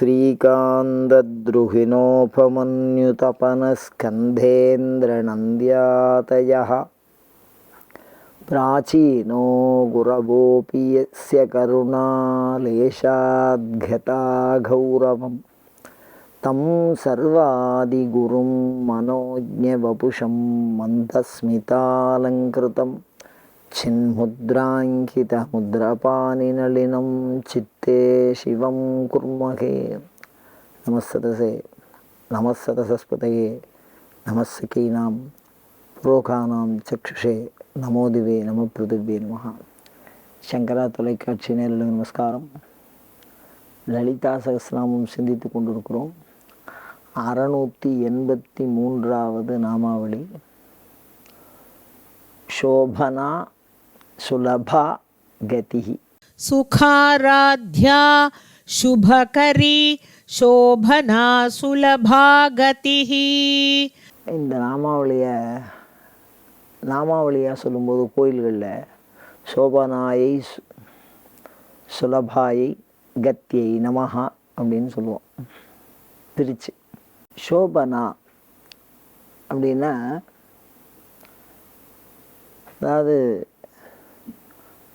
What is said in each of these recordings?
श्रीकान्तद्रुहिणोपमन्युतपनस्कन्धेन्द्रनन्द्यातयः प्राचीनो गुरवोऽपि यस्य करुणालेशाद्गता गौरवं तं सर्वादिगुरुं मनोज्ञवपुषं मन्दस्मितालङ्कृतं चिन्मुद्राङ्कितमुद्रपानिनलिनं चित्ते शिवं कुर्महे नमस्सदसे नमस्सदसस्पतये நமஸ்ஸகீனாம் புரோகானாம் சக்ஷுஷே நமோதிவே நம பிருதிவே நமஹா சங்கரா தொலைக்காட்சி நேரில் நமஸ்காரம் லலிதா சகஸ்நாமம் சிந்தித்து கொண்டிருக்கிறோம் அறநூற்றி எண்பத்தி மூன்றாவது நாமாவளி சோபனா சுலபா கதி சுகாராத்யா சுபகரி சோபனா சுலபா கதி இந்த நாமாவளியை நாமாவளியாக சொல்லும்போது கோயில்களில் சோபனாயை சுலபாயை கத்தியை நமஹா அப்படின்னு சொல்லுவோம். பிரித்து சோபனா அப்படின்னா அதாவது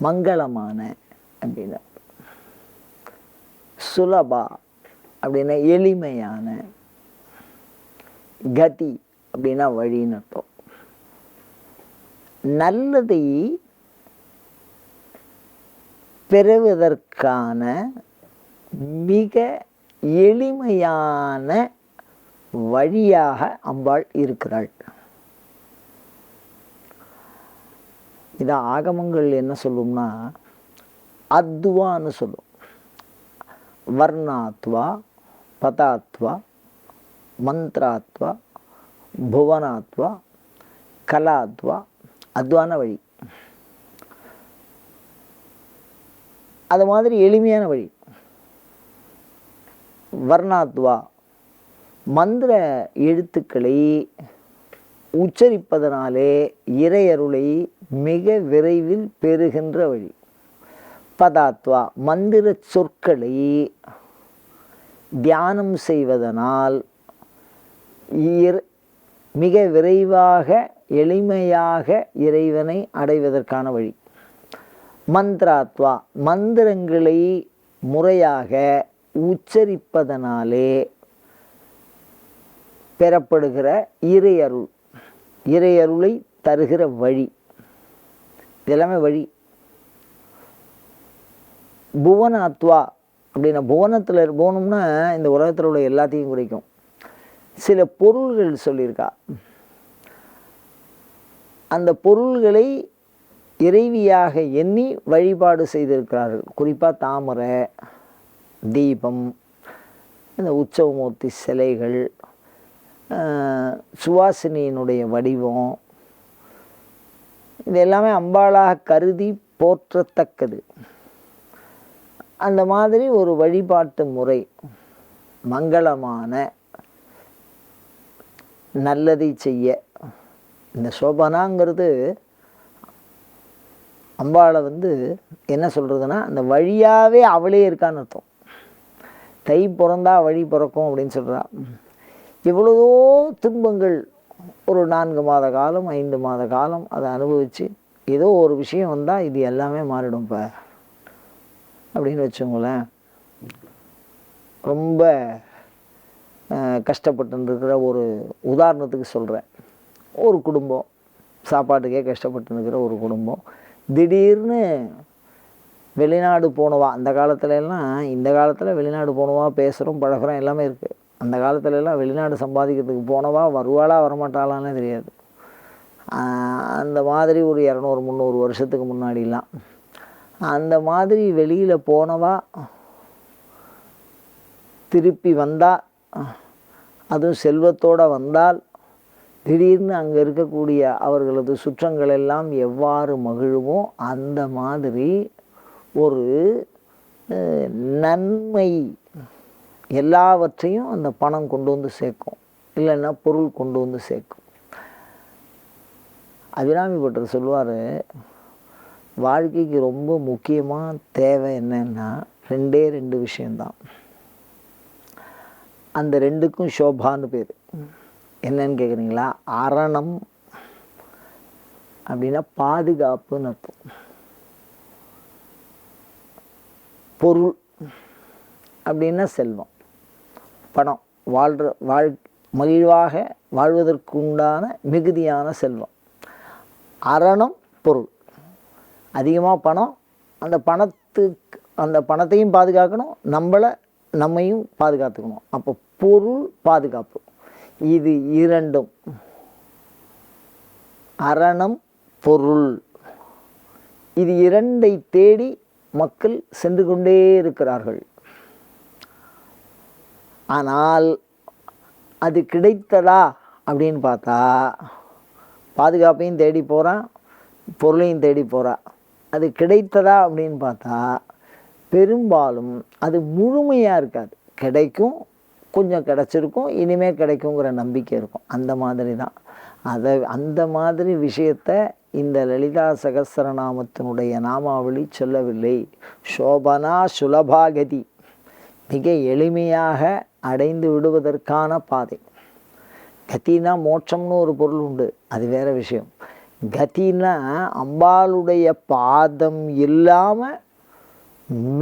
மங்களமான அப்படின்னா. சுலபா அப்படின்னா எளிமையான. கதி அப்படின்னா வழின்னு அர்த்தம். நல்லதை பெறுவதற்கான மிக எளிமையான வழியாக அம்பாள் இருக்கிறாள். இதை ஆகமங்கள் என்ன சொல்லும்னா அத்வான்னு சொல்லும். வர்ணாத்வா பதாத்வா மந்த்ராத்வா புவனாத்வா கலாத்வா அத்வான வழி. அது மாதிரி எளிமையான வழி. வர்ணாத்வா மந்திர எழுத்துக்களை உச்சரிப்பதனாலே இறையருளை மிக விரைவில் பெறுகின்ற வழி. பதாத்வா மந்திர சொற்களை தியானம் செய்வதனால் மிக விரைவாக எளிமையாக இறைவனை அடைவதற்கான வழி. மந்திராத்வா மந்திரங்களை முறையாக உச்சரிப்பதனாலே பெறப்படுகிற இறையருள். இறையருளை தருகிற வழி இதெல்லாமே வழி. புவனாத்வா அப்படின்னா புவனத்தில் புவனம்னா இந்த உலகத்தில் உள்ள எல்லாத்தையும் குறிக்கும். சில பொருள்கள் சொல்லியிருக்கா. அந்த பொருள்களை இறைவியாக எண்ணி வழிபாடு செய்திருக்கிறார்கள். குறிப்பாக தாமரை தீபம் இந்த உற்சவமூர்த்தி சிலைகள் சுவாசினியினுடைய வடிவம் இது எல்லாமே அம்பாளாக கருதி போற்றத்தக்கது. அந்த மாதிரி ஒரு வழிபாட்டு முறை மங்களமான நல்லதை செய்ய. இந்த சோபனாங்கிறது அம்பாளை வந்து என்ன சொல்கிறதுனா அந்த வழியாகவே அவளே இருக்கான்னு அர்த்தம். தை பிறந்தா வழி பிறக்கும் அப்படின்னு சொல்கிறா எவ்வளவோ துன்பங்கள் ஒரு நான்கு மாத காலம் ஐந்து மாத காலம் அதை அனுபவித்து ஏதோ ஒரு விஷயம் வந்தால் இது எல்லாமே மாறிடும் இப்போ. அப்படின்னு வச்சுங்களேன் ரொம்ப கஷ்டப்பட்டுருக்கிற இருக்கிற ஒரு உதாரணத்துக்கு சொல்கிறேன் ஒரு குடும்பம் சாப்பாட்டுக்கே கஷ்டப்பட்டுருக்கிற ஒரு குடும்பம். திடீர்னு வெளிநாடு போனவா அந்த காலத்துல எல்லாம் இந்த காலத்தில் வெளிநாடு போனவா பேசுகிறோம் பழகுறோம் எல்லாமே இருக்குது அந்த காலத்துலலாம் வெளிநாடு சம்பாதிக்கிறதுக்கு போனவா வருவாளா வரமாட்டாளான்னே தெரியாது. அந்த மாதிரி ஒரு இரநூறு முந்நூறு வருஷத்துக்கு முன்னாடிலாம். அந்த மாதிரி வெளியில் போனவா திருப்பி வந்தால் அதுவும் செல்வத்தோடு வந்தால் திடீர்னு அங்கே இருக்கக்கூடிய அவர்களது சுற்றங்கள் எல்லாம் எவ்வாறு மகிழுமோ அந்த மாதிரி ஒரு நன்மை எல்லாவற்றையும் அந்த பணம் கொண்டு வந்து சேர்க்கும். இல்லைன்னா பொருள் கொண்டு வந்து சேர்க்கும். அபிராமி பட்டர் சொல்லுவார் வாழ்க்கைக்கு ரொம்ப முக்கியமாக தேவை என்னன்னா ரெண்டே ரெண்டு விஷயந்தான் அந்த ரெண்டுக்கும் ஷோபான்னு பேர். என்னன்னு கேட்குறீங்களா அரணம் அப்படின்னா பாதுகாப்புன்னு அர்த்தம். பொருள் அப்படின்னா செல்வம். பணம் வாழ்கிற வாழ் மகிழ்வாக வாழ்வதற்குண்டான மிகுதியான செல்வம். அரணம் பொருள். அதிகமாக பணம் அந்த பணத்துக்கு அந்த பணத்தையும் பாதுகாக்கணும் நம்மளை நம்மையும் பாதுகாத்துக்கணும். அப்போ பொருள் பாதுகாப்பு. இது இரண்டும். அரணம் பொருள். இது இரண்டை தேடி மக்கள் சென்று கொண்டே இருக்கிறார்கள். ஆனால் அது கிடைத்ததா அப்படின்னு பார்த்தா பாதுகாப்பையும் தேடி போகிறான் பொருளையும் தேடி போகிறான் அது கிடைத்ததா அப்படின்னு பார்த்தா பெரும்பாலும் அது முழுமையாக இருக்காது. கிடைக்கும் கொஞ்சம் கிடச்சிருக்கும் இனிமேல் கிடைக்குங்கிற நம்பிக்கை இருக்கும். அந்த மாதிரி தான். அதை அந்த மாதிரி விஷயத்த இந்த லலிதா சகசரநாமத்தினுடைய நாமாவளி சொல்லவில்லை. சோபனா சுலபாகதி. மிக எளிமையாக அடைந்து விடுவதற்கான பாதை. கத்தினா மோட்சம்னு ஒரு பொருள் உண்டு. அது வேற விஷயம். கத்தினா அம்பாளுடைய பாதம் இல்லாமல்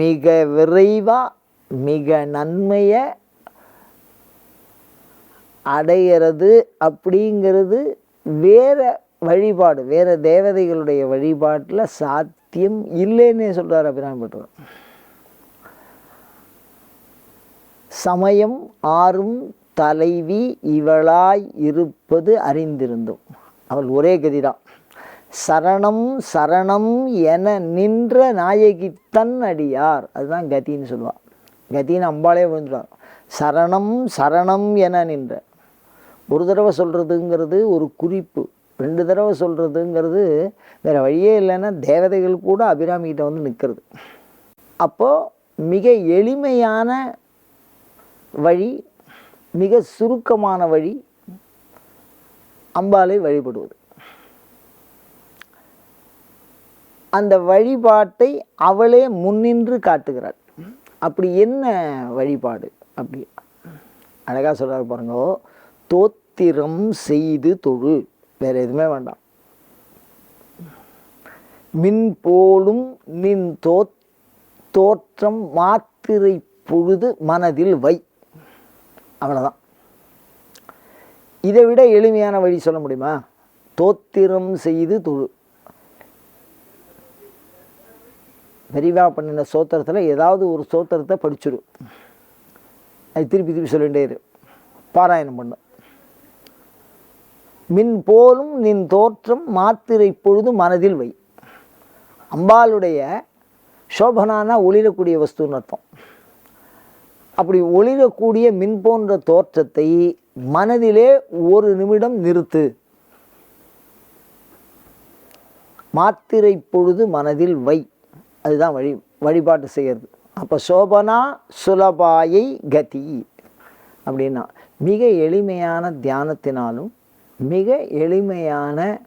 மிக விரைவாக மிக நன்மையை அடையிறது அப்படிங்கிறது வேற வழிபாடு வேற தேவதைகளுடைய வழிபாட்டில் சாத்தியம் இல்லைன்னே சொல்கிறார் அபிராமி பட்டவர் சமயம் ஆறும் தலைவி இவளாய் இருப்பது அறிந்திருந்தும். அவள் ஒரே கதிதான். சரணம் சரணம் என நின்ற நாயகி தன் அடியார். அதுதான் கதின்னு சொல்லுவாள் கதின்னு அம்பாளே விழுந்துடுவார் சரணம் சரணம் என நின்ற. ஒரு தடவை சொல்கிறதுங்கிறது ஒரு குறிப்பு. ரெண்டு தடவை சொல்கிறதுங்கிறது வேறு வழியே இல்லைன்னா தேவதைகள் கூட அபிராமிகிட்ட வந்து நிற்கிறது. அப்போது மிக எளிமையான வழி மிக சுருக்கமான வழி அம்பாலை வழிபடுவது. அந்த வழிபாட்டை அவளே முன்னின்று காட்டுகிறாள். அப்படி என்ன வழிபாடு? அப்படி அழகாக சொல்கிறார் பாருங்க தோத்திரம் செய்து தொழு. வேறு எதுவுமே வேண்டாம். மின் போலும் நின் தோ தோற்றம் மாத்திரை பொழுது மனதில் வை. அவ்வளோதான் இதை விட எளிமையான வழி சொல்ல முடியுமா? தோத்திரம் செய்து தொழு. விரிவாக பண்ணின சோத்திரத்தில் ஏதாவது ஒரு சோத்திரத்தை படிச்சிரு. அது திருப்பி திருப்பி சொல்லிகிட்டே இரு பாராயணம் பண்ணு. மின் போலும் நின் தோற்றம் மாத்திரை பொழுது மனதில் வை. அம்பாளுடைய சோபனானா ஒளிரக்கூடிய வஸ்துன்னு அர்த்தம். அப்படி ஒளிரக்கூடிய மின் போன்ற தோற்றத்தை மனதிலே ஒரு நிமிடம் நிறுத்து. மாத்திரை பொழுது மனதில் வை. அதுதான் வழி வழிபாட்டு செய்கிறது. அப்போ சோபனா சுலபாயை கதி அப்படின்னா மிக எளிமையான தியானத்தினாலும் மிக எளிமையான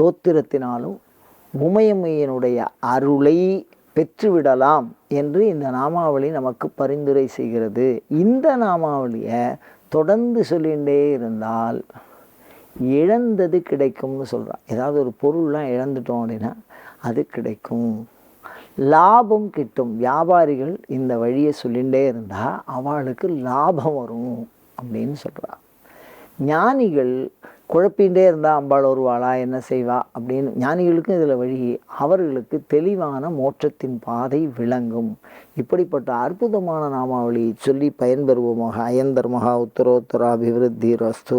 தோத்திரத்தினாலும் உமையம்மையினுடைய அருளை பெற்றுவிடலாம் என்று இந்த நாமாவளி நமக்கு பரிந்துரை செய்கிறது. இந்த நாமாவளியை தொடர்ந்து சொல்லிகிட்டே இருந்தால் இழந்தது கிடைக்கும்னு சொல்கிறான் ஏதாவது ஒரு பொருள்லாம் இழந்துட்டோம் அப்படின்னா அது கிடைக்கும். லாபம் கிட்டும். வியாபாரிகள் இந்த வழியை சொல்லிகிட்டே இருந்தால் அவளுக்கு லாபம் வரும் அப்படின்னு சொல்கிறான் ஞானிகள் குழப்பிகிட்டே இருந்தால் அம்பாள் வருவாளா என்ன செய்வா அப்படின்னு ஞானிகளுக்கும் இதில் வழி அவர்களுக்கு தெளிவான மோட்சத்தின் பாதை விளங்கும். இப்படிப்பட்ட அற்புதமான நாமாவளியை சொல்லி பயன்பெறுவோமாக. அயந்தர் உத்தரோத்தரா அபிவிருத்தி ரஸ்து